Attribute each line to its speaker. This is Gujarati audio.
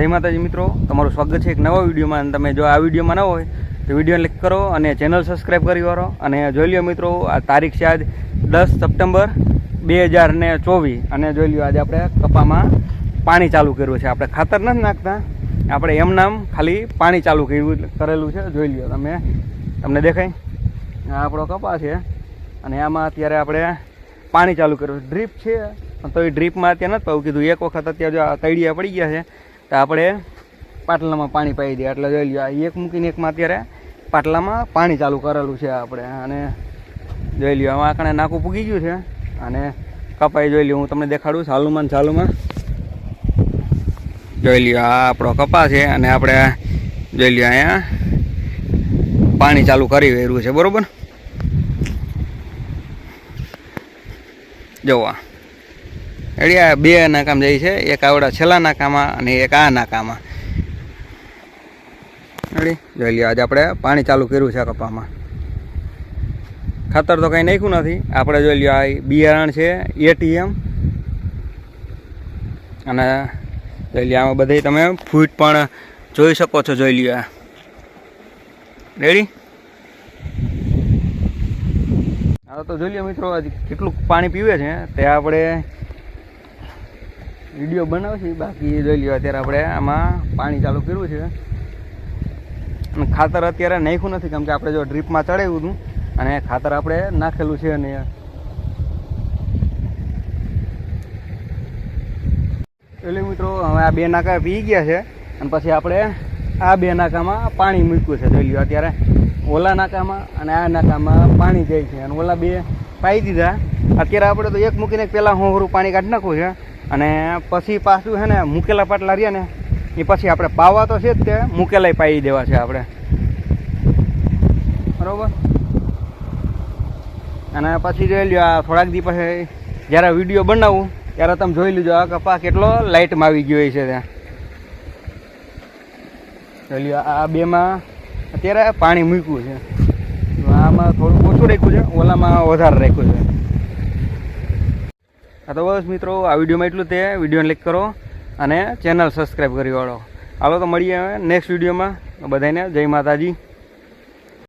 Speaker 1: જય માતાજી મિત્રો, તમારું સ્વાગત છે એક નવા વિડીયોમાં. અને તમે જો આ વિડીયોમાં ન હોય, તો વીડિયો ક્લિક કરો અને ચેનલ સબસ્ક્રાઈબ કરી વાળો. અને જોઈ લ્યો મિત્રો, આ તારીખ છે આજ દસ સપ્ટેમ્બર બે હજાર ને ચોવીસ. અને જોઈ લ્યો, આજે આપણે કપામાં પાણી ચાલુ કર્યું છે. આપણે ખાતર નથી નાખતા, આપણે એમ નામ ખાલી પાણી ચાલુ કર્યું, કરેલું છે. જોઈ લ્યો, તમે, તમને દેખાય? આ આપણો કપા છે. અને આમાં અત્યારે આપણે પાણી ચાલુ કર્યું ડ્રીપ છે તો એ ડ્રીપમાં અત્યારે નથી પાવું કીધું, એક વખત અત્યારે જો આ તૈડિયા પડી ગયા છે તો આપણે પાટલામાં પાણી પાઈ દઈએ. એટલે જોઈ લો એક મૂકીને એકમાં અત્યારે પાટલામાં પાણી ચાલુ કરેલું છે આપણે. અને જોઈ લો આમાં આકણે નાકું પૂગી ગયું છે. અને કપાઈ જોઈ લ્યો, હું તમને દેખાડું ચાલુમાં ચાલુમાં. જોઈ લ્યો, આ આપણો કપા છે અને આપણે જોઈ લો અહીંયા પાણી ચાલુ કરી રહ્યું છે, બરાબર? જોવા આ બે નાકામ જાય છે, એક આવડા છેલ્લા નાકામાં અને એક આ નાકામાં. અડી જોઈ લ્યો, આજે આપણે પાણી ચાલુ કર્યું છે કપામાં. ખાતર તો કંઈ નાખ્યું નથી. આપણે જોઈ લ્યો, આ બિયારણ છે, એટીએમ. અને જોઈ લ્યો, આમાં બધી તમે ફૂટ પણ જોઈ શકો છો, જોઈ લ્યો આ. રેડી? હા તો જોઈ લ્યો મિત્રો કેટલું પાણી પીવે છે, તે આપણે વીડિયો બનાવશે, બાકી જોઈ લ્યો અત્યારે આપણે આમાં પાણી ચાલુ કર્યું છે. અને ખાતર અત્યારે નાખ્યું નથી, કેમ કે આપણે જો ડ્રીપમાં ચડાવ્યું હતું, અને ખાતર આપણે નાખેલું છે અને એટલે મિત્રો, હવે આ બે નાકા પી ગયા છે, અને પછી આપણે આ બે નાકામાં પાણી મૂક્યું છે, જોઈ લ્યો અત્યારે. ઓલા નાકામાં અને આ નાકામાં પાણી જાય છે, અને ઓલા બે પાઈ દીધા. અત્યારે આપણે તો એક મૂકીને પહેલાં હોહરું પાણી કાઢી નાખવું છે. અને પછી પાછું છે ને મૂકેલા પાટલા રહ્યા ને, એ પછી આપણે પાવા તો છે જ તે, મૂકેલાય પાઈ દેવા છે આપણે. બરોબર? અને પછી જોઈ લ્યો આ થોડાક દી પછી જ્યારે વીડિયો બનાવું, ત્યારે તમે જોઈ લીજો આ કપા કેટલો લાઇટમાં આવી ગયો છે ત્યાં. જોઈ લ્યો આ બેમાં અત્યારે પાણી મૂક્યું છે. આમાં થોડું ઓછું રાખ્યું છે, ઓલામાં વધારે રાખ્યું છે. હા, તો બસ મિત્રો, આ વિડીયોમાં એટલું તે. વિડીયોને ક્લિક કરો અને ચેનલ સબસ્ક્રાઈબ કરી વાળો. હાલો, તો મળીએ નેક્સ્ટ વિડીયોમાં. બધાને જય માતાજી.